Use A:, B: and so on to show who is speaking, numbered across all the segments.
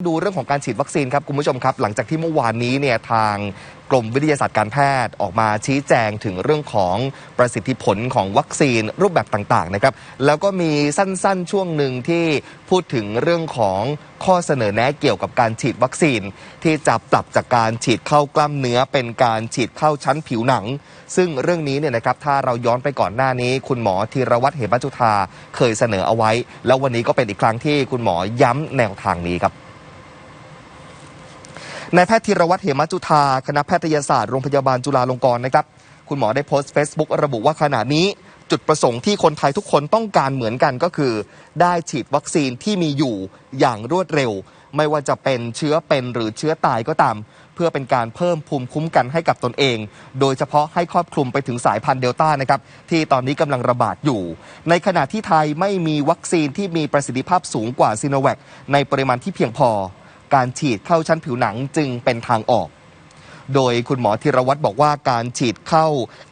A: ดูเรื่องของการฉีดวัคซีนครับคุณผู้ชมครับ หลังจากที่เมื่อวานนี้เนี่ยทางกรมวิทยาศาสตร์การแพทย์ออกมาชี้แจงถึงเรื่องของประสิทธิผลของวัคซีนรูปแบบต่างๆนะครับแล้วก็มีสั้นๆช่วงหนึ่งที่พูดถึงเรื่องของข้อเสนอแนะเกี่ยวกับการฉีดวัคซีน ที่จะปรับจากการฉีดเข้ากล้ามเนื้อเป็นการฉีดเข้าชั้นผิวหนัง ซึ่งเรื่องนี้เนี่ยนะครับถ้าเราย้อนไปก่อนหน้านี้ คุณหมอธีรวัตรเหมจุธาเคยเสนอเอาไว้ แล้ววันนี้ก็เป็นอีกครั้งที่คุณหมอย้ำแนวทางนี้ครับ นายแพทย์ธีรวัตรเหมจุธาคณะแพทยศาสตร์โรงพยาบาลจุฬาลงกรณ์นะครับ คุณหมอได้โพสต์ Facebook ระบุว่าขณะนี้ จุดประสงค์ที่คนไทยทุกคนต้องการเหมือนกันก็คือ ได้ฉีดวัคซีนที่มีอยู่อย่างรวดเร็ว ไม่ว่าจะเป็นเชื้อเป็นหรือเชื้อตายก็ตาม เพื่อเป็นการเพิ่มภูมิคุ้มกันให้กับตนเอง โดยเฉพาะให้ครอบคลุมไปถึงสายพันธุ์เดลต้านะครับที่ตอนนี้กำลังระบาดอยู่ ในขณะที่ไทยไม่มีวัคซีนที่มีประสิทธิภาพสูงกว่าซีโนแวคในปริมาณที่เพียงพอ การฉีดเข้าชั้นผิวหนังจึงเป็นทางออก โดยคุณหมอธีรวัตรบอกว่าการฉีดเข้า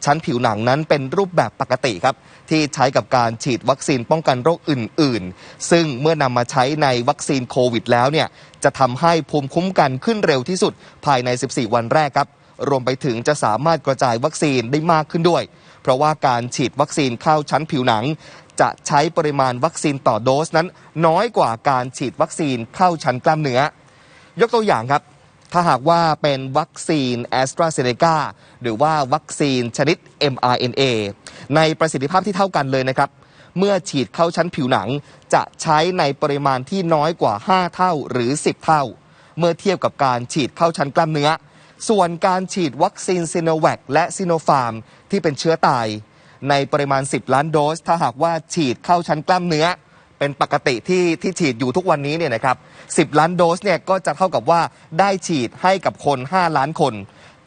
A: ชั้นผิวหนังนั้นเป็นรูปแบบปกติครับ ที่ใช้กับการฉีดวัคซีนป้องกันโรคอื่น ๆ ซึ่งเมื่อนำมาใช้ในวัคซีนโควิดแล้วเนี่ยจะทำให้ภูมิคุ้มกันขึ้นเร็วที่สุดภายใน 14 วันแรกครับรวมไปถึงจะสามารถกระจายวัคซีนได้มากขึ้นด้วย เพราะว่าการฉีดวัคซีนเข้าชั้นผิวหนัง จะใช้ปริมาณวัคซีนต่อโดสนั้น น้อยกว่าการฉีดวัคซีนเข้าชั้นกล้ามเนื้อ ยกตัวอย่างครับ ถ้าหากว่าเป็นวัคซีนแอสตราเซเนกาหรือว่าวัคซีนชนิด mRNA ในประสิทธิภาพที่เท่ากันเลยนะครับ เมื่อฉีดเข้าชั้นผิวหนัง จะใช้ในปริมาณที่น้อยกว่า 5 เท่าหรือ 10 เท่า เมื่อเทียบกับการฉีดเข้าชั้นกล้ามเนื้อ ส่วนการฉีดวัคซีนซีโนแวคและซีโนฟาร์มที่เป็นเชื้อตาย ในปริมาณ 10 ล้านโดส ถ้าหากว่าฉีดเข้าชั้นกล้ามเนื้อ เป็นปกติที่ที่ฉีดอยู่ทุกวันนี้เนี่ยนะครับ10 ล้านโดสเนี่ยก็จะเท่ากับว่าได้ฉีดให้กับคน 5 ล้านคน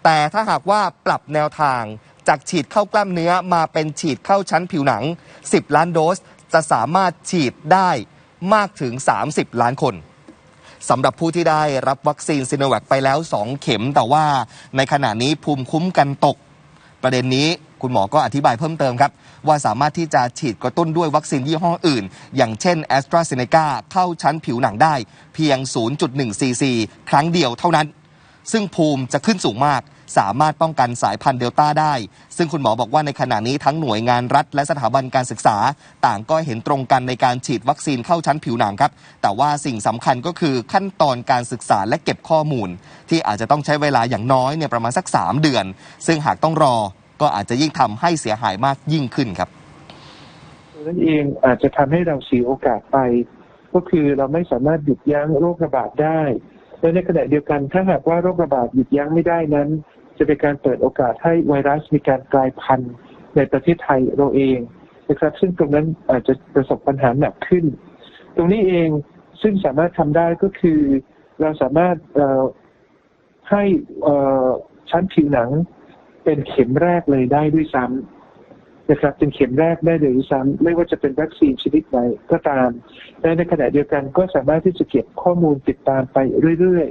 A: แต่ถ้าหากว่าปรับแนวทางจากฉีดเข้ากล้ามเนื้อมาเป็นฉีดเข้าชั้นผิวหนัง 10 ล้านโดสจะสามารถฉีดได้มากถึง 30 ล้านคนสำหรับผู้ที่ได้รับวัคซีนซิโนแวคไปแล้ว 2 เข็ม แต่ว่าในขณะนี้ภูมิคุ้มกันตก ประเด็นนี้ คุณหมอก็อธิบายเพิ่มเติมครับ ว่าสามารถที่จะฉีดกระตุ้นด้วยวัคซีนยี่ห้ออื่น อย่างเช่น a s t r a z เซ e c a เข้าชั้นผิวหนังได้ เพียง 0.1 cc ครั้งเดียวเท่านั้น ซึ่งภูมิจะขึ้นสูงมาก สามารถป้องกันสายพันธุ์เดลต้าได้ ซึ่งคุณหมอบอกว่าในขณะนี้ทั้งหน่วยงานรัฐ และสถาบันการศึกษา ต่างก็เห็นตรงกันในการฉีดวัคซีนเข้าชั้นผิวหนังครับ แต่ว่าสิ่งสำคัญก็คือขั้นตอนการศึกษาและเก็บข้อมูล ที่อาจจะต้องใช้เวลาอย่างน้อยเนี่ยประมาณสัก 3 เดือน ซึ่งหากต้องรอ ก็อาจจะยิ่งทำให้เสียหายมากยิ่งขึ้นครับ
B: นั่นเองอาจจะทำให้เราเสียโอกาสไป ก็คือเราไม่สามารถหยุดยั้งโรคระบาดได้และในขณะเดียวกันถ้าหากว่าโรคระบาดหยุดยั้งไม่ได้นั้น จะเป็นการเปิดโอกาสให้ไวรัสมีการกลายพันธุ์ในประเทศไทยเราเองนะครับซึ่งตรงนั้นอาจจะประสบปัญหาหนักขึ้น ตรงนี้เองซึ่งสามารถทำได้ก็คือ เราสามารถเอ่อให้เอ่อชั้นผิวหนัง เป็นเข็มแรกเลยได้ด้วยซ้ำนะครับเป็นเข็มแรกได้เลยด้วยซ้ำไม่ว่าจะเป็นวัคซีนชนิดไหนก็ตามและในขณะเดียวกันก็สามารถที่จะเก็บข้อมูลติดตามไปเรื่อย